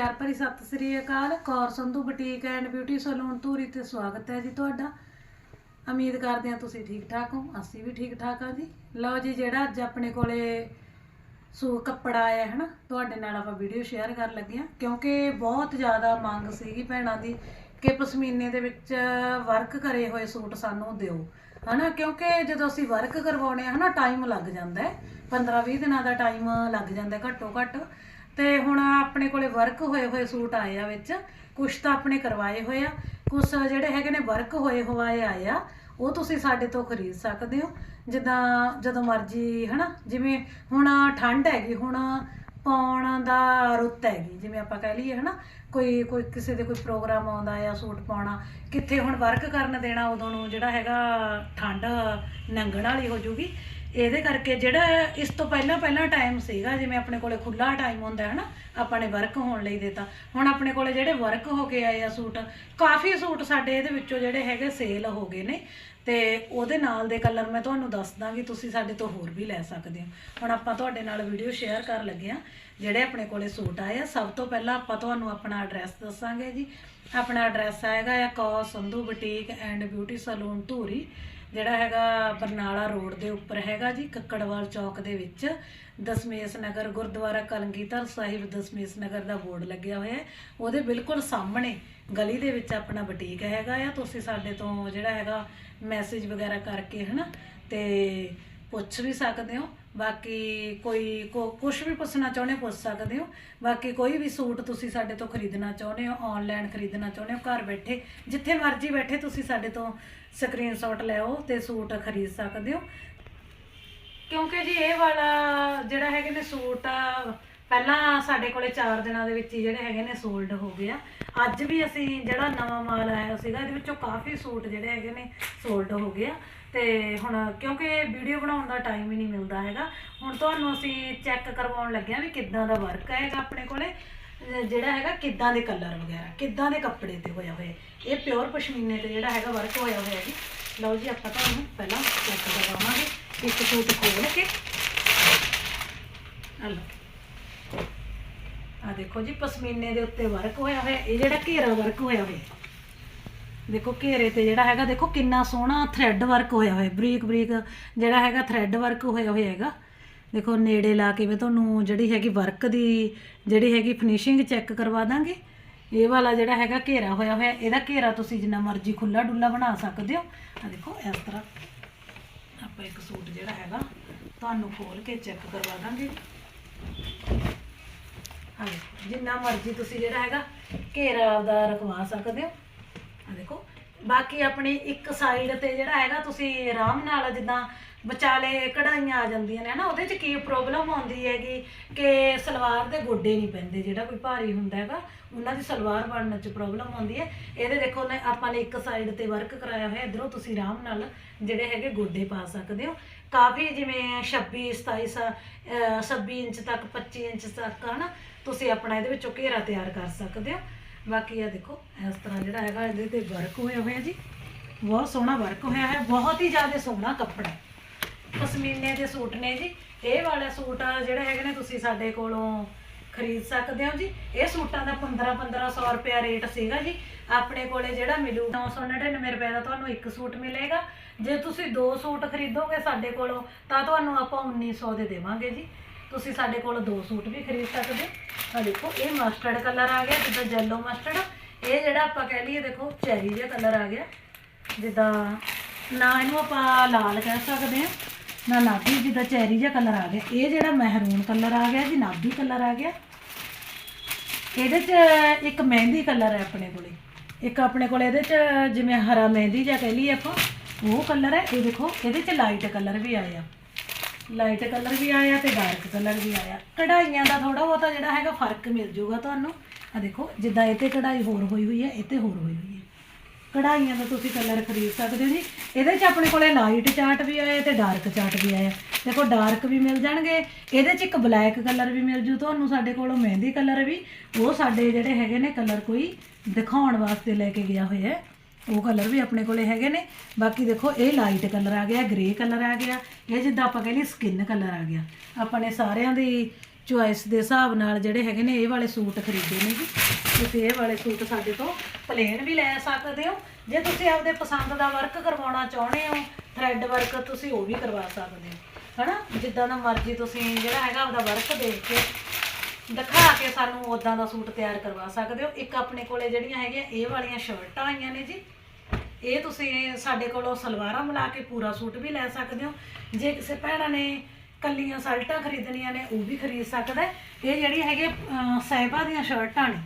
ਪਿਆਰ ਭਰੀ ਸਤਿ ਸ੍ਰੀ ਅਕਾਲ। Kaur Sandhu, boutique and beauty salon, Dhuri ਤੇ ਸਵਾਗਤ ਹੈ ਜੀ ਤੁਹਾਡਾ। ਉਮੀਦ ਕਰਦੇ ਹਾਂ ਤੁਸੀਂ ਠੀਕ ਠਾਕ ਹੋ। ਅਸੀਂ ਵੀ ਠੀਕ ਠਾਕ ਆ ਜੀ। ਲਓ ਜੀ, ਜਿਹੜਾ ਅੱਜ ਆਪਣੇ ਕੋਲੇ ਸੂ ਕੱਪੜਾ ਆਇਆ ਹੈ ਨਾ, ਤੁਹਾਡੇ ਨਾਲ ਆਪਾਂ ਵੀਡੀਓ ਸ਼ੇਅਰ ਕਰਨ ਲੱਗੇ ਹਾਂ। ਕਿਉਂਕਿ ਬਹੁਤ ਜ਼ਿਆਦਾ ਮੰਗ ਸੀਗੀ ਭੈਣਾਂ ਦੀ ਕਿ ਪਸ਼ਮੀਨੇ ਦੇ ਵਿੱਚ ਵਰਕ ਕਰੇ ਹੋਏ ਸੂਟ ਸਾਨੂੰ ਦਿਓ। ਹਨਾ, ਕਿਉਂਕਿ ਜਦੋਂ ਅਸੀਂ ਵਰਕ ਕਰਵਾਉਣੇ ਆ, ਹਨਾ ਟਾਈਮ ਲੱਗ ਜਾਂਦਾ ਹੈ। 15-20 ਦਿਨਾਂ ਦਾ ਟਾਈਮ ਲੱਗ ਜਾਂਦਾ ਘੱਟੋ ਘੱਟ ਤੇ ਹੁਣ ਆਪਣੇ ਕੋਲੇ ਵਰਕ ਹੋਏ ਹੋਏ ਸੂਟ ਆਏ ਆ ਵਿੱਚ। ਕੁਝ ਤਾਂ ਆਪਣੇ ਕਰਵਾਏ ਹੋਏ ਆ। ਕੁਝ ਜਿਹੜੇ ਹੈਗੇ ਨੇ ਵਰਕ ਹੋਏ ਹੋਏ ਆਏ ਆ, ਉਹ ਤੁਸੀਂ ਸਾਡੇ ਤੋਂ ਖਰੀਦ ਸਕਦੇ ਹੋ। ਜਿੱਦਾਂ ਜਦੋਂ ਮਰਜ਼ੀ, ਹਨਾ, ਜਿਵੇਂ ਹੁਣ ਠੰਡ ਹੈਗੀ, ਹੁਣ ਪਾਉਣ ਦਾ ਰੁੱਤ ਹੈਗੀ, ਜਿਵੇਂ ਆਪਾਂ ਕਹਿ ਲਈਏ, ਹਨਾ, ਕੋਈ ਕੋਈ ਕਿਸੇ ਦੇ ਕੋਈ ਪ੍ਰੋਗਰਾਮ ਆਉਂਦਾ ਆ ਸੂਟ ਪਾਉਣਾ, ਕਿੱਥੇ ਹੁਣ ਵਰਕ ਕਰਨ ਦੇਣਾ, ਉਦੋਂ ਨੂੰ ਜਿਹੜਾ ਹੈਗਾ ਠੰਡ ਨੰਗਣ ਵਾਲੀ ਹੋ ਜੂਗੀ ਇਹਦੇ ਕਰਕੇ ਜਿਹੜਾ ਇਸ ਤੋਂ ਪਹਿਲਾਂ ਪਹਿਲਾਂ ਟਾਈਮ ਸੀਗਾ, ਜਿਵੇਂ ਆਪਣੇ ਕੋਲੇ ਖੁੱਲਾ ਟਾਈਮ ਹੁੰਦਾ ਹੈ ਨਾ, ਆਪਾਂ ਨੇ ਵਰਕ ਹੋਣ ਲਈ ਦਿੱਤਾ। ਹੁਣ ਆਪਣੇ ਕੋਲੇ ਜਿਹੜੇ ਵਰਕ ਹੋ ਕੇ ਆਏ ਆ ਸੂਟ, ਕਾਫੀ ਸੂਟ ਸਾਡੇ ਇਹਦੇ ਵਿੱਚੋਂ ਜਿਹੜੇ ਹੈਗੇ ਸੇਲ ਹੋ ਗਏ ਨੇ। ਤੇ ਉਹਦੇ ਨਾਲ ਦੇ ਕਲਰ ਮੈਂ ਤੁਹਾਨੂੰ ਦੱਸ ਦਾਂਗੀ ਤੁਸੀਂ ਸਾਡੇ ਤੋਂ ਹੋਰ ਵੀ ਲੈ ਸਕਦੇ ਹੋ। ਹੁਣ ਆਪਾਂ ਤੁਹਾਡੇ ਨਾਲ ਵੀਡੀਓ ਸ਼ੇਅਰ ਕਰਨ ਲੱਗੇ ਆ ਜਿਹੜੇ ਆਪਣੇ ਕੋਲੇ ਸੂਟ ਆਏ ਆ। ਸਭ ਤੋਂ ਪਹਿਲਾਂ ਆਪਾਂ ਤੁਹਾਨੂੰ ਆਪਣਾ ਐਡਰੈਸ ਦੱਸਾਂਗੇ ਜੀ। ਆਪਣਾ ਐਡਰੈਸ ਆਏਗਾ ਆ, ਕੌ, Sandhu boutique and beauty salon Dhuri. ਜਿਹੜਾ ਹੈਗਾ ਬਰਨਾਲਾ ਰੋਡ ਦੇ ਉੱਪਰ ਹੈਗਾ ਜੀ, ਕੱਕੜਵਾਲ ਚੌਕ ਦੇ ਵਿੱਚ। ਦਸਮੇਸ਼ ਨਗਰ, ਗੁਰਦੁਆਰਾ ਕਲਗੀਧਰ ਸਾਹਿਬ ਦਸਮੇਸ਼ ਨਗਰ ਦਾ ਬੋਰਡ ਲੱਗਿਆ ਹੋਇਆ ਹੈ। ਉਹਦੇ ਬਿਲਕੁਲ ਸਾਹਮਣੇ ਗਲੀ ਦੇ ਵਿੱਚ ਆਪਣਾ ਬੁਟੀਕ ਹੈਗਾ ਆ। ਤੁਸੀਂ ਸਾਡੇ ਤੋਂ ਜਿਹੜਾ ਹੈਗਾ ਮੈਸੇਜ ਵਗੈਰਾ ਕਰਕੇ ਹਨਾ, ਤੇ ਪੁੱਛ ਵੀ ਸਕਦੇ ਹੋ। ਬਾਕੀ ਕੋਈ ਕੁਝ ਵੀ ਪੁੱਛਣਾ ਚਾਹੁੰਦੇ ਹੋ, ਪੁੱਛ ਸਕਦੇ ਹੋ। ਬਾਕੀ ਕੋਈ ਵੀ ਸੂਟ ਤੁਸੀਂ ਸਾਡੇ ਤੋਂ ਖਰੀਦਣਾ ਚਾਹੁੰਦੇ ਹੋ ਆਨਲਾਈਨ ਖਰੀਦਣਾ ਚਾਹੁੰਦੇ ਹੋ, ਘਰ ਬੈਠੇ, ਜਿੱਥੇ ਮਰਜ਼ੀ ਬੈਠੇ ਤੁਸੀਂ ਸਾਡੇ ਤੋਂ ਸਕਰੀਨਸ਼ਾਟ ਲੈਓ ਤੇ ਸੂਟ ਖਰੀਦ ਸਕਦੇ ਹੋ। ਕਿਉਂਕਿ ਜੀ ਇਹ ਵਾਲਾ ਜਿਹੜਾ ਹੈਗੇ ਨੇ ਸੂਟ ਪਹਿਲਾਂ ਸਾਡੇ ਕੋਲੇ 4 ਦਿਨਾਂ ਦੇ ਵਿੱਚ ਹੀ ਜਿਹੜੇ ਹੈਗੇ ਨੇ ਸੋਲਡ ਹੋ ਗਏ ਆ। ਅੱਜ ਵੀ ਅਸੀਂ ਜਿਹੜਾ ਨਵਾਂ ਮਾਲ ਆਇਆ ਸੀਗਾ, ਇਹਦੇ ਵਿੱਚੋਂ ਕਾਫੀ ਸੂਟ ਜਿਹੜੇ ਹੈਗੇ ਨੇ ਸੋਲਡ ਹੋ ਗਏ ਆ। ਤੇ ਹੁਣ ਕਿਉਂਕਿ ਵੀਡੀਓ ਬਣਾਉਣ ਦਾ ਟਾਈਮ ਹੀ ਨਹੀਂ ਮਿਲਦਾ ਹੈਗਾ। ਹੁਣ ਤੁਹਾਨੂੰ ਅਸੀਂ ਚੈੱਕ ਕਰਵਾਉਣ ਲੱਗੇ ਆ ਵੀ ਕਿੱਦਾਂ ਦਾ ਵਰਕ ਹੈਗਾ ਆਪਣੇ ਕੋਲੇ। ਜਿਹੜਾ ਹੈਗਾ ਕਿੱਦਾਂ ਦੇ ਕਲਰ ਵਗੈਰਾ, ਕਿੱਦਾਂ ਦੇ ਕੱਪੜੇ ਤੇ ਹੋਇਆ ਹੋਇਆ। ਇਹ ਪਿਓਰ ਪਸ਼ਮੀਨੇ ਤੇ ਜਿਹੜਾ ਹੈਗਾ ਵਰਕ ਹੋਇਆ ਹੋਇਆ ਜੀ। ਲਓ ਜੀ, ਆਪਾਂ ਤੁਹਾਨੂੰ ਪਹਿਲਾਂ ਚੈੱਕ ਕਰਵਾਵਾਂਗੇ। ਇੱਕ ਸੂਟ ਖੋਲ ਕੇ। ਆ ਦੇਖੋ ਜੀ, ਪਸ਼ਮੀਨੇ ਦੇ ਉੱਤੇ ਵਰਕ ਹੋਇਆ ਹੋਇਆ। ਇਹ ਜਿਹੜਾ ਘੇਰਾ ਵਰਕ ਹੋਇਆ ਹੋਇਆ। ਦੇਖੋ ਘੇਰੇ ਤੇ ਜਿਹੜਾ ਹੈਗਾ, ਦੇਖੋ ਕਿੰਨਾ ਸੋਹਣਾ ਥ੍ਰੈਡ ਵਰਕ ਹੋਇਆ ਹੋਇਆ, ਬਰੀਕ ਬਰੀਕ ਜਿਹੜਾ ਹੈਗਾ ਥ੍ਰੈਡ ਵਰਕ ਹੋਇਆ ਹੋਇਆ ਹੈਗਾ। ਦੇਖੋ ਨੇੜੇ ਲਾ ਕੇ ਮੈਂ ਤੁਹਾਨੂੰ ਜਿਹੜੀ ਹੈਗੀ ਵਰਕ ਦੀ, ਜਿਹੜੀ ਹੈਗੀ ਫਿਨਿਸ਼ਿੰਗ ਚੈੱਕ ਕਰਵਾ ਦਾਂਗੇ। ਇਹ ਵਾਲਾ ਜਿਹੜਾ ਹੈਗਾ ਘੇਰਾ ਹੋਇਆ ਹੋਇਆ, ਇਹਦਾ ਘੇਰਾ ਤੁਸੀਂ ਜਿੰਨਾ ਮਰਜ਼ੀ ਖੁੱਲਾ ਡੁੱਲਾ ਬਣਾ ਸਕਦੇ ਹੋ। ਆ ਦੇਖੋ ਇਸ ਤਰ੍ਹਾਂ ਆਪਾਂ ਇੱਕ ਸੂਟ ਜਿਹੜਾ ਹੈਗਾ ਤੁਹਾਨੂੰ ਖੋਲ ਕੇ ਚੈੱਕ ਕਰਵਾ ਦਾਂਗੇ। ਹਾਂ ਜਿੰਨਾ ਮਰਜ਼ੀ ਤੁਸੀਂ ਜਿਹੜਾ ਹੈਗਾ ਘੇਰਾ ਦਾ ਰਖਵਾ ਸਕਦੇ ਹੋ। ਆ ਦੇਖੋ, ਬਾਕੀ ਆਪਣੀ ਇੱਕ ਸਾਈਡ ਤੇ ਜਿਹੜਾ ਹੈਗਾ, ਤੁਸੀਂ ਆਰਾਮ ਨਾਲ ਜਿੱਦਾਂ ਵਿਚਾਲੇ ਕਢਾਈਆਂ ਆ ਜਾਂਦੀਆਂ ਨੇ, ਹਨਾ, ਉਹਦੇ 'ਚ ਕੀ ਪ੍ਰੋਬਲਮ ਆਉਂਦੀ ਹੈਗੀ ਕਿ ਸਲਵਾਰ ਦੇ ਗੋਡੇ ਨਹੀਂ ਪੈਂਦੇ, ਜਿਹੜਾ ਕੋਈ ਭਾਰੀ ਹੁੰਦਾ ਹੈਗਾ, ਉਹਨਾਂ ਦੀ ਸਲਵਾਰ ਬਣਨ 'ਚ ਪ੍ਰੋਬਲਮ ਆਉਂਦੀ ਹੈ। ਇਹਦੇ ਦੇਖੋ ਨੇ ਆਪਾਂ ਨੇ ਇੱਕ ਸਾਈਡ ਤੇ ਵਰਕ ਕਰਾਇਆ ਹੋਇਆ, ਇਧਰੋਂ ਤੁਸੀਂ ਆਰਾਮ ਨਾਲ ਜਿਹੜੇ ਹੈਗੇ ਗੋਡੇ ਪਾ ਸਕਦੇ ਹੋ। ਕਾਫੀ ਜਿਵੇਂ 26 27 ਸ- ਅਹ 26 ਇੰਚ ਤੱਕ 25 ਇੰਚ ਤੱਕ, ਹਨਾ, ਤੁਸੀਂ ਆਪਣਾ ਇਹਦੇ ਵਿੱਚੋਂ ਘੇਰਾ ਤਿਆਰ ਕਰ ਸਕਦੇ ਹੋ। ਬਾਕੀ ਆ ਦੇਖੋ, ਇਸ ਤਰ੍ਹਾਂ ਜਿਹੜਾ ਹੈਗਾ ਇਹਦੇ ਤੇ ਵਰਕ ਹੋਇਆ ਹੋਇਆ ਜੀ। ਬਹੁਤ ਸੋਹਣਾ ਵਰਕ ਹੋਇਆ ਹੈ ਬਹੁਤ ਹੀ ਜ਼ਿਆਦਾ ਸੋਹਣਾ ਕੱਪੜਾ। ਪਸ਼ਮੀਨੇ ਦੇ ਸੂਟ ਨੇ ਜੀ। ਇਹ ਵਾਲੇ ਸੂਟ ਜਿਹੜੇ ਹੈਗੇ ਨੇ, ਤੁਸੀਂ ਸਾਡੇ ਕੋਲੋਂ ਖਰੀਦ ਸਕਦੇ ਹੋ ਜੀ। ਇਹ ਸੂਟਾਂ ਦਾ 15 1500 ਰੁਪਿਆ ਰੇਟ ਸੀਗਾ ਜੀ। ਆਪਣੇ ਕੋਲੇ ਜਿਹੜਾ ਮਿਲੂ 999 ਰੁਪਏ ਦਾ ਤੁਹਾਨੂੰ ਇੱਕ ਸੂਟ ਮਿਲੇਗਾ। ਜੇ ਤੁਸੀਂ ਦੋ ਸੂਟ ਖਰੀਦੋਗੇ ਸਾਡੇ ਕੋਲੋਂ, ਤਾਂ ਤੁਹਾਨੂੰ ਆਪਾਂ 1900 ਦੇ ਦੇਵਾਂਗੇ ਜੀ। ਤੁਸੀਂ ਸਾਡੇ ਕੋਲ ਦੋ ਸੂਟ ਵੀ ਖਰੀਦ ਸਕਦੇ। ਹੋ ਆ ਦੇਖੋ, ਇਹ ਮਸਟਰਡ ਕਲਰ ਆ ਗਿਆ, ਜਿੱਦਾਂ ਜੈਲੋ ਮਸਟਰਡ ਇਹ ਜਿਹੜਾ ਆਪਾਂ ਕਹਿ ਲਈਏ, ਦੇਖੋ ਚੈਰੀ ਜਿਹਾ ਕਲਰ ਆ ਗਿਆ। ਜਿੱਦਾਂ ਨਾ ਇਹਨੂੰ ਆਪਾਂ ਲਾਲ ਕਹਿ ਸਕਦੇ ਹਾਂ, ਨਾ ਨਾਭੀ, ਜਿੱਦਾਂ ਚੈਰੀ ਜਿਹਾ ਕਲਰ ਆ ਗਿਆ। ਇਹ ਜਿਹੜਾ ਮਹਿਰੂਨ ਕਲਰ ਆ ਗਿਆ, ਜੀ, ਨਾਭੀ ਕਲਰ ਆ ਗਿਆ। ਇਹਦੇ 'ਚ ਇੱਕ ਮਹਿੰਦੀ ਕਲਰ ਹੈ ਆਪਣੇ ਕੋਲੇ। ਇੱਕ ਆਪਣੇ ਕੋਲ ਇਹਦੇ 'ਚ, ਜਿਵੇਂ ਹਰਾ ਮਹਿੰਦੀ ਜਿਹਾ ਕਹਿ ਲਈਏ ਆਪਾਂ, ਉਹ ਕਲਰ ਹੈ ਇਹ ਦੇਖੋ, ਇਹਦੇ 'ਚ ਲਾਈਟ ਕਲਰ ਵੀ ਆਇਆ ਲਾਈਟ ਕਲਰ ਵੀ ਆਇਆ ਤੇ ਡਾਰਕ ਕਲਰ ਵੀ ਆਇਆ। ਕਢਾਈਆਂ ਦਾ ਥੋੜਾ ਬਹੁਤਾ ਜਿਹੜਾ ਹੈਗਾ ਫ਼ਰਕ ਮਿਲ ਜੂਗਾ ਤੁਹਾਨੂੰ। ਆ ਦੇਖੋ, ਜਿੱਦਾਂ ਇਹ ਤੇ ਕਢਾਈ ਹੋਰ ਹੋਈ ਹੋਈ ਹੈ, ਇਹ ਤੇ ਹੋਰ ਹੋਈ ਹੋਈ ਹੈ। ਕਢਾਈਆਂ ਦਾ ਤੁਸੀਂ ਕਲਰ ਖਰੀਦ ਸਕਦੇ ਹੋ ਜੀ। ਇਹਦੇ 'ਚ ਆਪਣੇ ਕੋਲੇ ਲਾਈਟ ਚਾਰਟ ਵੀ ਆਇਆ ਤੇ ਡਾਰਕ ਚਾਰਟ ਵੀ ਆਇਆ। ਦੇਖੋ, ਡਾਰਕ ਵੀ ਮਿਲ ਜਾਣਗੇ, ਇਹਦੇ 'ਚ ਇੱਕ ਬਲੈਕ ਕਲਰ ਵੀ ਮਿਲ ਜੂ ਤੁਹਾਨੂੰ, ਸਾਡੇ ਕੋਲੋਂ ਮਹਿੰਦੀ ਕਲਰ ਵੀ। ਉਹ ਸਾਡੇ ਜਿਹੜੇ ਹੈਗੇ ਨੇ ਕਲਰ ਕੋਈ ਦਿਖਾਉਣ ਵਾਸਤੇ ਲੈ ਕੇ ਗਿਆ ਹੋਇਆ ਉਹ ਕਲਰ ਵੀ ਆਪਣੇ ਕੋਲੇ ਹੈਗੇ ਨੇ। ਬਾਕੀ ਦੇਖੋ, ਇਹ ਲਾਈਟ ਕਲਰ ਆ ਗਿਆ ਗ੍ਰੇ ਕਲਰ ਆ ਗਿਆ, ਇਹ ਜਿੱਦਾਂ ਆਪਾਂ ਕਹਿੰਦੇ ਸਕਿਨ ਕਲਰ ਆ ਗਿਆ। ਆਪਾਂ ਨੇ ਸਾਰਿਆਂ ਦੀ ਚੁਆਇਸ ਦੇ ਹਿਸਾਬ ਨਾਲ ਜਿਹੜੇ ਹੈਗੇ ਨੇ, ਇਹ ਵਾਲੇ ਸੂਟ ਖਰੀਦੇ ਨੇ ਜੀ। ਤੁਸੀਂ ਇਹ ਵਾਲੇ ਸੂਟ ਸਾਡੇ ਤੋਂ ਪਲੇਨ ਵੀ ਲੈ ਸਕਦੇ ਹੋ। ਜੇ ਤੁਸੀਂ ਆਪਦੇ ਪਸੰਦ ਦਾ ਵਰਕ ਕਰਵਾਉਣਾ ਚਾਹੁੰਦੇ ਹੋ ਥਰੈਡ ਵਰਕ ਤੁਸੀਂ ਉਹ ਵੀ ਕਰਵਾ ਸਕਦੇ ਹੋ। ਹਨਾ? ਜਿੱਦਾਂ ਦਾ ਮਰਜ਼ੀ ਤੁਸੀਂ ਜਿਹੜਾ ਹੈਗਾ ਆਪਦਾ ਵਰਕ ਦੇਖ ਕੇ ਦਿਖਾ ਕੇ ਸਾਨੂੰ ਉਦਾਂ ਦਾ ਸੂਟ ਤਿਆਰ ਕਰਵਾ ਸਕਦੇ ਹੋ। ਇੱਕ ਆਪਣੇ ਕੋਲੇ ਜਿਹੜੀਆਂ ਹੈਗੀਆਂ ਇਹ ਵਾਲੀਆਂ ਸ਼ਰਟਾਂ ਆਈਆਂ ਨੇ ਜੀ। ਇਹ ਤੁਸੀਂ ਸਾਡੇ ਕੋਲੋਂ ਸਲਵਾਰਾਂ ਮਿਲਾ ਕੇ ਪੂਰਾ ਸੂਟ ਵੀ ਲੈ ਸਕਦੇ ਹੋ। ਜੇ ਕਿਸੇ ਭੈਣਾਂ ਨੇ ਕੱਲੀਆਂ ਸਰਟਾਂ ਖਰੀਦਣੀਆਂ ਨੇ ਉਹ ਵੀ ਖਰੀਦ ਸਕਦਾ ਹੈ। ਇਹ ਜਿਹੜੀ ਹੈਗੇ ਅਹ, ਦੀਆਂ ਸ਼ਰਟਾਂ ਨੇ।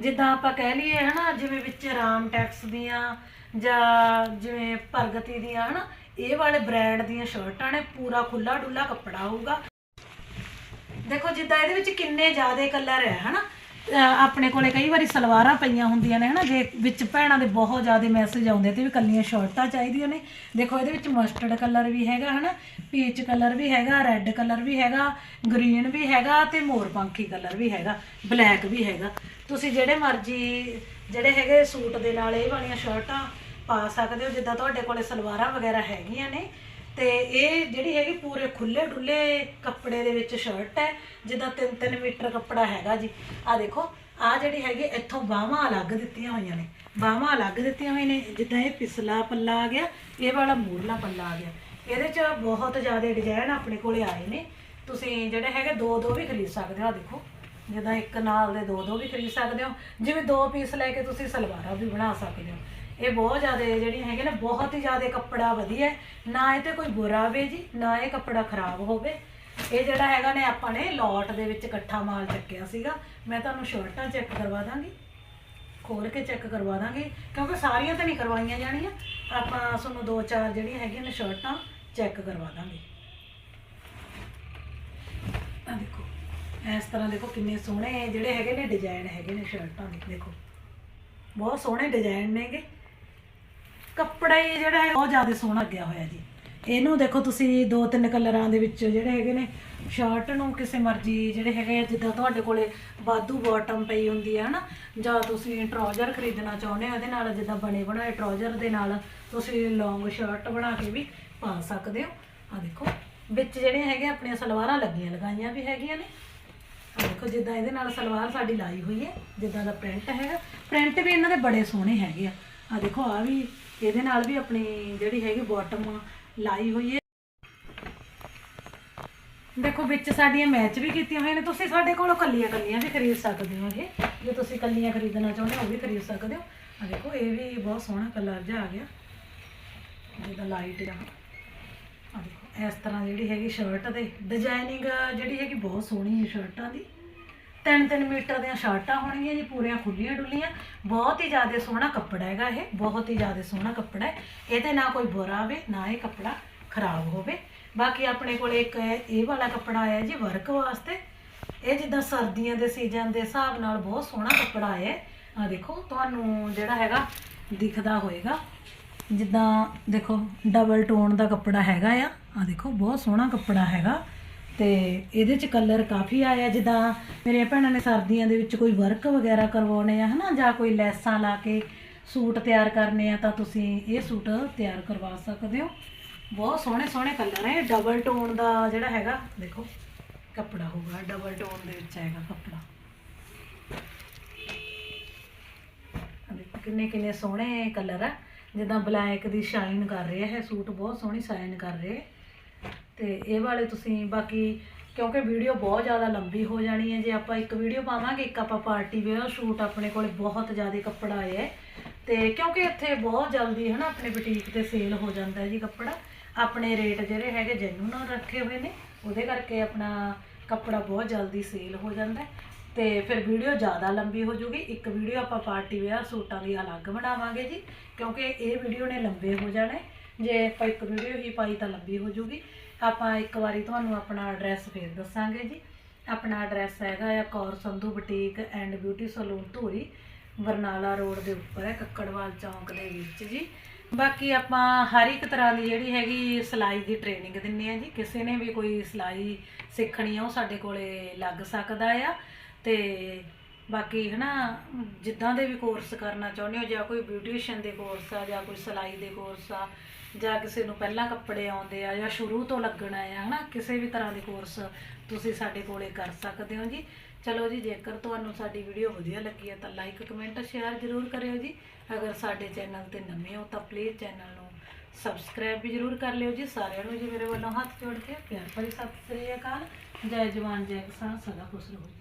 ਜਿੱਦਾਂ ਆਪਾਂ ਕਹਿ ਲਈਏ ਹਨਾ ਜਿਵੇਂ ਵਿੱਚ ਰਾਮ ਟੈਕਸ ਦੀਆਂ ਜਾਂ ਜਿਵੇਂ ਪ੍ਰਗਤੀ ਦੀਆਂ ਹਨਾ ਇਹ ਵਾਲੇ ਬ੍ਰਾਂਡ ਦੀਆਂ ਸ਼ਰਟਾਂ ਨੇ। ਪੂਰਾ ਖੁੱਲਾ ਡੁੱਲਾ ਕੱਪੜਾ ਹੋਊਗਾ। ਦੇਖੋ, ਜਿੱਦਾਂ ਇਹਦੇ ਵਿੱਚ ਕਿੰਨੇ ਜ਼ਿਆਦੇ ਕਲਰ ਹੈ, ਹਨਾ? ਅਹ ਆਪਣੇ ਕੋਲੇ ਕਈ ਵਾਰੀ ਸਲਵਾਰਾਂ ਪਈਆਂ ਹੁੰਦੀਆਂ ਨੇ, ਹਨਾ? ਜੇ ਵਿੱਚ ਭੈਣਾਂ ਦੇ ਬਹੁਤ ਜ਼ਿਆਦੇ ਮੈਸੇਜ ਆਉਂਦੇ ਤੇ ਵੀ ਕੱਲੀਆਂ ਸ਼ਰਟਾਂ ਚਾਹੀਦੀਆਂ ਨੇ। ਦੇਖੋ, ਇਹਦੇ ਵਿੱਚ ਮਸਟਰਡ ਕਲਰ ਵੀ ਹੈਗਾ, ਹਨਾ? ਪੀਚ ਕਲਰ ਵੀ ਹੈਗਾ ਰੈੱਡ ਕਲਰ ਵੀ ਹੈਗਾ ਗ੍ਰੀਨ ਵੀ ਹੈਗਾ ਤੇ ਮੋਰਪੰਖੀ ਕਲਰ ਵੀ ਹੈਗਾ ਬਲੈਕ ਵੀ ਹੈਗਾ। ਤੁਸੀਂ ਜਿਹੜੇ ਮਰਜ਼ੀ, ਜਿਹੜੇ ਹੈਗੇ ਸੂਟ ਦੇ ਨਾਲ ਇਹ ਵਾਲੀਆਂ ਸ਼ਰਟਾਂ ਪਾ ਸਕਦੇ ਹੋ, ਜਿੱਦਾਂ ਤੁਹਾਡੇ ਕੋਲੇ ਸਲਵਾਰਾਂ ਵਗੈਰਾ ਹੈਗੀਆਂ ਨੇ ਤੇ ਇਹ ਜਿਹੜੀ ਹੈਗੀ ਪੂਰੇ ਖੁੱਲੇ ਡੁੱਲੇ ਕੱਪੜੇ ਦੇ ਵਿੱਚ ਸ਼ਰਟ ਹੈ, ਜਿੱਦਾਂ 3-3 ਮੀਟਰ ਕੱਪੜਾ ਹੈਗਾ ਜੀ। ਆ ਦੇਖੋ ਆ ਜਿਹੜੀ ਹੈਗੀ ਇੱਥੋਂ ਬਾਹਾਂ ਅਲੱਗ ਦਿੱਤੀਆਂ ਹੋਈਆਂ ਨੇ। ਬਾਹਾਂ ਅਲੱਗ ਦਿੱਤੀਆਂ ਹੋਈਆਂ ਨੇ, ਜਿੱਦਾਂ ਇਹ ਪਿਛਲਾ ਪੱਲਾ ਆ ਗਿਆ, ਇਹ ਵਾਲਾ ਮੂਰਲਾ ਪੱਲਾ ਆ ਗਿਆ। ਇਹਦੇ 'ਚ ਬਹੁਤ ਜ਼ਿਆਦਾ ਡਿਜ਼ਾਈਨ ਆਪਣੇ ਕੋਲੇ ਆਏ ਨੇ। ਤੁਸੀਂ ਜਿਹੜੇ ਹੈਗੇ ਦੋ ਦੋ ਵੀ ਖਰੀਦ ਸਕਦੇ ਹੋ ਆ ਦੇਖੋ। ਜਿੱਦਾਂ ਇੱਕ ਨਾਲ ਦੇ ਦੋ ਦੋ ਵੀ ਖਰੀਦ ਸਕਦੇ ਹੋ। ਜਿਵੇਂ ਦੋ ਪੀਸ ਲੈ ਕੇ ਤੁਸੀਂ ਸਲਵਾਰਾਂ ਵੀ ਬਣਾ ਸਕਦੇ ਹੋ। ਇਹ ਬਹੁਤ ਜ਼ਿਆਦਾ ਜਿਹੜੀਆਂ ਹੈਗੇ ਨੇ, ਬਹੁਤ ਹੀ ਜ਼ਿਆਦਾ ਕੱਪੜਾ ਵਧੀਆ ਹੈ। ਨਾ ਇਹ ਤੇ ਕੋਈ ਬੁਰਾ ਆਵੇ ਜੀ, ਨਾ ਇਹ ਕੱਪੜਾ ਖਰਾਬ ਹੋਵੇ। ਇਹ ਜਿਹੜਾ ਹੈਗਾ ਨੇ, ਆਪਾਂ ਨੇ ਲੋਟ ਦੇ ਵਿੱਚ ਇਕੱਠਾ ਮਾਲ ਚੱਕਿਆ ਸੀਗਾ। ਮੈਂ ਤੁਹਾਨੂੰ ਸ਼ਰਟਾਂ ਚੈੱਕ ਕਰਵਾ ਦਾਂਗੀ। ਖੋਲ ਕੇ ਚੈੱਕ ਕਰਵਾ ਦਾਂਗੇ। ਕਿਉਂਕਿ ਸਾਰੀਆਂ ਤਾਂ ਨਹੀਂ ਕਰਵਾਈਆਂ ਜਾਣੀਆਂ। ਆਪਾਂ ਤੁਹਾਨੂੰ ਦੋ ਚਾਰ ਜਿਹੜੀਆਂ ਹੈਗੀਆਂ ਨੇ ਸ਼ਰਟਾਂ ਚੈੱਕ ਕਰਵਾ ਦਾਂਗੇ। ਆ ਦੇਖੋ, ਇਸ ਤਰ੍ਹਾਂ ਦੇਖੋ ਕਿੰਨੇ ਸੋਹਣੇ ਜਿਹੜੇ ਹੈਗੇ ਨੇ ਡਿਜ਼ਾਈਨ ਹੈਗੇ ਨੇ ਸ਼ਰਟਾਂ ਦੇ। ਦੇਖੋ, ਬਹੁਤ ਸੋਹਣੇ ਡਿਜ਼ਾਈਨ ਨੇਗੇ। ਕੱਪੜਾ ਹੀ ਜਿਹੜਾ ਹੈ ਬਹੁਤ ਜ਼ਿਆਦਾ ਸੋਹਣਾ ਲੱਗਿਆ ਹੋਇਆ ਜੀ। ਇਹਨੂੰ ਦੇਖੋ ਤੁਸੀਂ ਦੋ ਤਿੰਨ ਕਲਰਾਂ ਦੇ ਵਿੱਚ ਜਿਹੜੇ ਹੈਗੇ ਨੇ ਸ਼ਰਟ ਨੂੰ ਕਿਸੇ ਮਰਜ਼ੀ ਜਿਹੜੇ ਹੈਗੇ ਆ, ਜਿੱਦਾਂ ਤੁਹਾਡੇ ਕੋਲੇ ਬਾਦੂ ਬਾਟਮ ਪਈ ਹੁੰਦੀ ਹੈ ਹਨਾ? ਜਾਂ ਤੁਸੀਂ ਟਰਾਊਜ਼ਰ ਖਰੀਦਣਾ ਚਾਹੁੰਦੇ ਹੋ ਇਹਦੇ ਨਾਲ ਜਿੱਦਾਂ ਬਣੇ ਬਣਾਏ ਟਰਾਊਜ਼ਰ ਦੇ ਨਾਲ ਤੁਸੀਂ ਲੌਂਗ ਸ਼ਰਟ ਬਣਾ ਕੇ ਵੀ ਪਾ ਸਕਦੇ ਹੋ। ਆ ਦੇਖੋ, ਵਿੱਚ ਜਿਹੜੀਆਂ ਹੈਗੇ ਆਪਣੀਆਂ ਸਲਵਾਰਾਂ ਲੱਗੀਆਂ ਲਗਾਈਆਂ ਵੀ ਹੈਗੀਆਂ ਨੇ। ਦੇਖੋ, ਜਿੱਦਾਂ ਇਹਦੇ ਨਾਲ ਸਲਵਾਰ ਸਾਡੀ ਲਾਈ ਹੋਈ ਹੈ, ਜਿੱਦਾਂ ਦਾ ਪ੍ਰਿੰਟ ਹੈਗਾ। ਪ੍ਰਿੰਟ ਵੀ ਇਹਨਾਂ ਦੇ ਬੜੇ ਸੋਹਣੇ ਹੈਗੇ ਆ। ਆ ਦੇਖੋ ਆ ਵੀ ਇਹਦੇ ਨਾਲ ਵੀ ਆਪਣੀ ਜਿਹੜੀ ਹੈਗੀ ਬਾਟਮ ਲਾਈ ਹੋਈ ਹੈ। ਦੇਖੋ, ਵਿੱਚ ਸਾਡੀਆਂ ਮੈਚ ਵੀ ਕੀਤੀਆਂ ਹੋਈਆਂ ਨੇ। ਤੁਸੀਂ ਸਾਡੇ ਕੋਲੋਂ ਕੱਲੀਆਂ ਕੱਲੀਆਂ ਵੀ ਖਰੀਦ ਸਕਦੇ ਹੋ ਇਹ। ਜੇ ਤੁਸੀਂ ਕੱਲੀਆਂ ਖਰੀਦਣਾ ਚਾਹੁੰਦੇ ਹੋ, ਉਹ ਵੀ ਖਰੀਦ ਸਕਦੇ ਹੋ। ਆ ਦੇਖੋ, ਇਹ ਵੀ ਬਹੁਤ ਸੋਹਣਾ ਕਲਰ ਜਿਹਾ ਆ ਗਿਆ। ਜਿਹਦਾ ਲਾਈਟ ਜਿਹਾ। ਆ ਦੇਖੋ, ਇਸ ਤਰ੍ਹਾਂ ਜਿਹੜੀ ਹੈਗੀ ਸ਼ਰਟ ਦੇ ਡਿਜ਼ਾਈਨਿੰਗ ਜਿਹੜੀ ਹੈਗੀ ਬਹੁਤ ਸੋਹਣੀ ਹੈ ਸ਼ਰਟਾਂ ਦੀ। ਤਿੰਨ ਤਿੰਨ ਮੀਟਰ ਦੀਆਂ ਸ਼ਰਟਾਂ ਹੋਣਗੀਆਂ ਜੀ, ਪੂਰੀਆਂ ਖੁੱਲੀਆਂ ਡੁੱਲੀਆਂ ਬਹੁਤ ਹੀ ਜ਼ਿਆਦਾ ਸੋਹਣਾ ਕੱਪੜਾ ਹੈਗਾ ਇਹ, ਬਹੁਤ ਹੀ ਜ਼ਿਆਦਾ ਸੋਹਣਾ ਕੱਪੜਾ ਹੈ। ਇਹਦੇ ਨਾ ਕੋਈ ਬੁਰਾ ਆਵੇ, ਨਾ ਇਹ ਕੱਪੜਾ ਖਰਾਬ ਹੋਵੇ। ਬਾਕੀ ਆਪਣੇ ਕੋਲ ਇੱਕ ਇਹ ਵਾਲਾ ਕੱਪੜਾ ਆਇਆ ਜੀ, ਵਰਕ ਵਾਸਤੇ। ਇਹ ਜਿੱਦਾਂ ਸਰਦੀਆਂ ਦੇ ਸੀਜ਼ਨ ਦੇ ਹਿਸਾਬ ਨਾਲ ਬਹੁਤ ਸੋਹਣਾ ਕੱਪੜਾ ਆਇਆ ਆ ਦੇਖੋ, ਤੁਹਾਨੂੰ ਜਿਹੜਾ ਹੈਗਾ, ਦਿਖਦਾ ਹੋਏਗਾ। ਜਿੱਦਾਂ ਦੇਖੋ ਡਬਲ ਟੋਨ ਦਾ ਕੱਪੜਾ ਹੈਗਾ ਆ। ਆ ਦੇਖੋ, ਬਹੁਤ ਸੋਹਣਾ ਕੱਪੜਾ ਹੈਗਾ। ਤੇ ਇਹਦੇ ਚ ਕਲਰ ਕਾਫੀ ਆਇਆ, ਜਿੱਦਾਂ ਮੇਰੀਆਂ ਭੈਣਾਂ ਨੇ ਸਰਦੀਆਂ ਦੇ ਵਿੱਚ ਕੋਈ ਵਰਕ ਵਗੈਰਾ ਕਰਵਾਉਣੇ ਆ, ਹਨਾ, ਜਾਂ ਕੋਈ ਲੈਸਾਂ ਲਾ ਕੇ ਸੂਟ ਤਿਆਰ ਕਰਨੇ ਆ, ਤਾਂ ਤੁਸੀਂ ਇਹ ਸੂਟ ਤਿਆਰ ਕਰਵਾ ਸਕਦੇ ਹੋ। ਬਹੁਤ ਸੋਹਣੇ ਸੋਹਣੇ ਕਲਰ ਹੈ ਡਬਲ ਟੋਨ ਦਾ ਜਿਹੜਾ ਹੈਗਾ, ਦੇਖੋ, ਕੱਪੜਾ ਹੋਊਗਾ ਡਬਲ ਟੋਨ ਦੇ ਵਿੱਚ ਆਏਗਾ ਕੱਪੜਾ। ਕਿੰਨੇ ਕਿੰਨੇ ਸੋਹਣੇ ਕਲਰ ਆ, ਜਿੱਦਾਂ ਬਲੈਕ ਦੀ ਸ਼ਾਈਨ ਕਰ ਰਿਹਾ ਹੈ ਸੂਟ ਬਹੁਤ ਸੋਹਣੀ ਸ਼ਾਈਨ ਕਰ ਰਿਹਾ ਹੈ ਤੇ ਇਹ ਵਾਲੇ ਤੁਸੀਂ ਬਾਕੀ, ਕਿਉਂਕਿ ਵੀਡੀਓ ਬਹੁਤ ਜ਼ਿਆਦਾ ਲੰਬੀ ਹੋ ਜਾਣੀ ਹੈ, ਜੇ ਆਪਾਂ ਇੱਕ ਵੀਡੀਓ ਪਾਵਾਂਗੇ, ਇੱਕ ਆਪਾਂ ਪਾਰਟੀ ਵੇਅਰ ਸ਼ੂਟ ਆਪਣੇ ਕੋਲੇ ਬਹੁਤ ਜ਼ਿਆਦਾ ਕੱਪੜਾ ਆਇਆ ਹੈ। ਤੇ ਕਿਉਂਕਿ ਇੱਥੇ ਬਹੁਤ ਜਲਦੀ ਹੈ ਨਾ ਆਪਣੇ ਬੁਟੀਕ ਤੇ ਸੇਲ ਹੋ ਜਾਂਦਾ ਹੈ ਜੀ ਕੱਪੜਾ। ਆਪਣੇ ਰੇਟ ਜਿਹੜੇ ਹੈਗੇ ਜੈਨੂਨ ਰੱਖੇ ਹੋਏ ਨੇ, ਉਹਦੇ ਕਰਕੇ ਆਪਣਾ ਕੱਪੜਾ ਬਹੁਤ ਜਲਦੀ ਸੇਲ ਹੋ ਜਾਂਦਾ ਹੈ। ਤੇ ਫਿਰ ਵੀਡੀਓ ਜ਼ਿਆਦਾ ਲੰਬੀ ਹੋ ਜੂਗੀ। ਇੱਕ ਵੀਡੀਓ ਆਪਾਂ ਪਾਰਟੀ ਵੇਅਰ ਸੂਟਾਂ ਦੀ ਅਲੱਗ ਬਣਾਵਾਂਗੇ ਜੀ, ਕਿਉਂਕਿ ਇਹ ਵੀਡੀਓ ਨੇ ਲੰਬੇ ਹੋ ਜਾਣੇ। ਜੇ ਆਪਾਂ ਇੱਕ ਵੀਡੀਓ ਹੀ ਪਾਈ ਤਾਂ ਲੰਬੀ ਹੋ ਜੂਗੀ। ਆਪਾਂ ਇੱਕ ਵਾਰੀ ਤੁਹਾਨੂੰ ਆਪਣਾ ਐਡਰੈਸ ਫੇਰ ਦੱਸਾਂਗੇ ਜੀ। ਆਪਣਾ ਐਡਰੈਸ ਹੈਗਾ ਆ Kaur Sandhu boutique and beauty salon Dhuri, Barnala road ਦੇ ਉੱਪਰ ਹੈ, ਕੱਕੜਵਾਲ ਚੌਂਕ ਦੇ ਵਿੱਚ ਜੀ। ਬਾਕੀ ਆਪਾਂ ਹਰ ਇੱਕ ਤਰ੍ਹਾਂ ਦੀ ਜਿਹੜੀ ਹੈਗੀ ਸਿਲਾਈ ਦੀ ਟ੍ਰੇਨਿੰਗ ਦਿੰਨੇ ਆ ਜੀ। ਕਿਸੇ ਨੇ ਵੀ ਕੋਈ ਸਿਲਾਈ ਸਿੱਖਣੀ ਆ, ਉਹ ਸਾਡੇ ਕੋਲੇ ਲੱਗ ਸਕਦਾ ਆ। ਤੇ ਬਾਕੀ ਹਨਾ, ਜਿੱਦਾਂ ਦੇ ਵੀ ਕੋਰਸ ਕਰਨਾ ਚਾਹੁੰਦੇ ਹੋ, ਜਾਂ ਕੋਈ ਬਿਊਟੀਸ਼ੀਅਨ ਦੇ ਕੋਰਸ ਆ, ਜਾਂ ਕੋਈ ਸਿਲਾਈ ਦੇ ਕੋਰਸ ਆ ਜਾਂ ਕਿਸੇ ਨੂੰ ਪਹਿਲਾਂ ਕੱਪੜੇ ਆਉਂਦੇ ਆ ਜਾਂ ਸ਼ੁਰੂ ਤੋਂ ਲੱਗਣਾ ਆ, ਹਨਾ? ਕਿਸੇ ਵੀ ਤਰ੍ਹਾਂ ਦੇ ਕੋਰਸ ਤੁਸੀਂ ਸਾਡੇ ਕੋਲੇ ਕਰ ਸਕਦੇ ਹੋ ਜੀ। ਚਲੋ ਜੀ, ਜੇਕਰ ਤੁਹਾਨੂੰ ਸਾਡੀ ਵੀਡੀਓ ਵਧੀਆ ਲੱਗੀ ਹੈ ਤਾਂ ਲਾਈਕ ਕਮੈਂਟ ਸ਼ੇਅਰ ਜ਼ਰੂਰ ਕਰਿਓ ਜੀ। ਅਗਰ ਸਾਡੇ ਚੈਨਲ ਤੇ ਨਵੇਂ ਹੋ ਤਾਂ ਪਲੀਜ਼ ਚੈਨਲ ਨੂੰ ਸਬਸਕ੍ਰਾਈਬ ਵੀ ਜ਼ਰੂਰ ਕਰ ਲਿਓ ਜੀ। ਸਾਰਿਆਂ ਨੂੰ ਜੀ ਮੇਰੇ ਵੱਲੋਂ ਹੱਥ ਜੋੜ ਕੇ ਪਿਆਰ ਭਰੀ ਸਤਿ ਸ੍ਰੀ ਅਕਾਲ। ਜੈ ਜਵਾਨ, ਜੈ ਕਿਸਾਨ, ਸਦਾ ਖੁਸ਼ ਰਹੋ ਜੀ।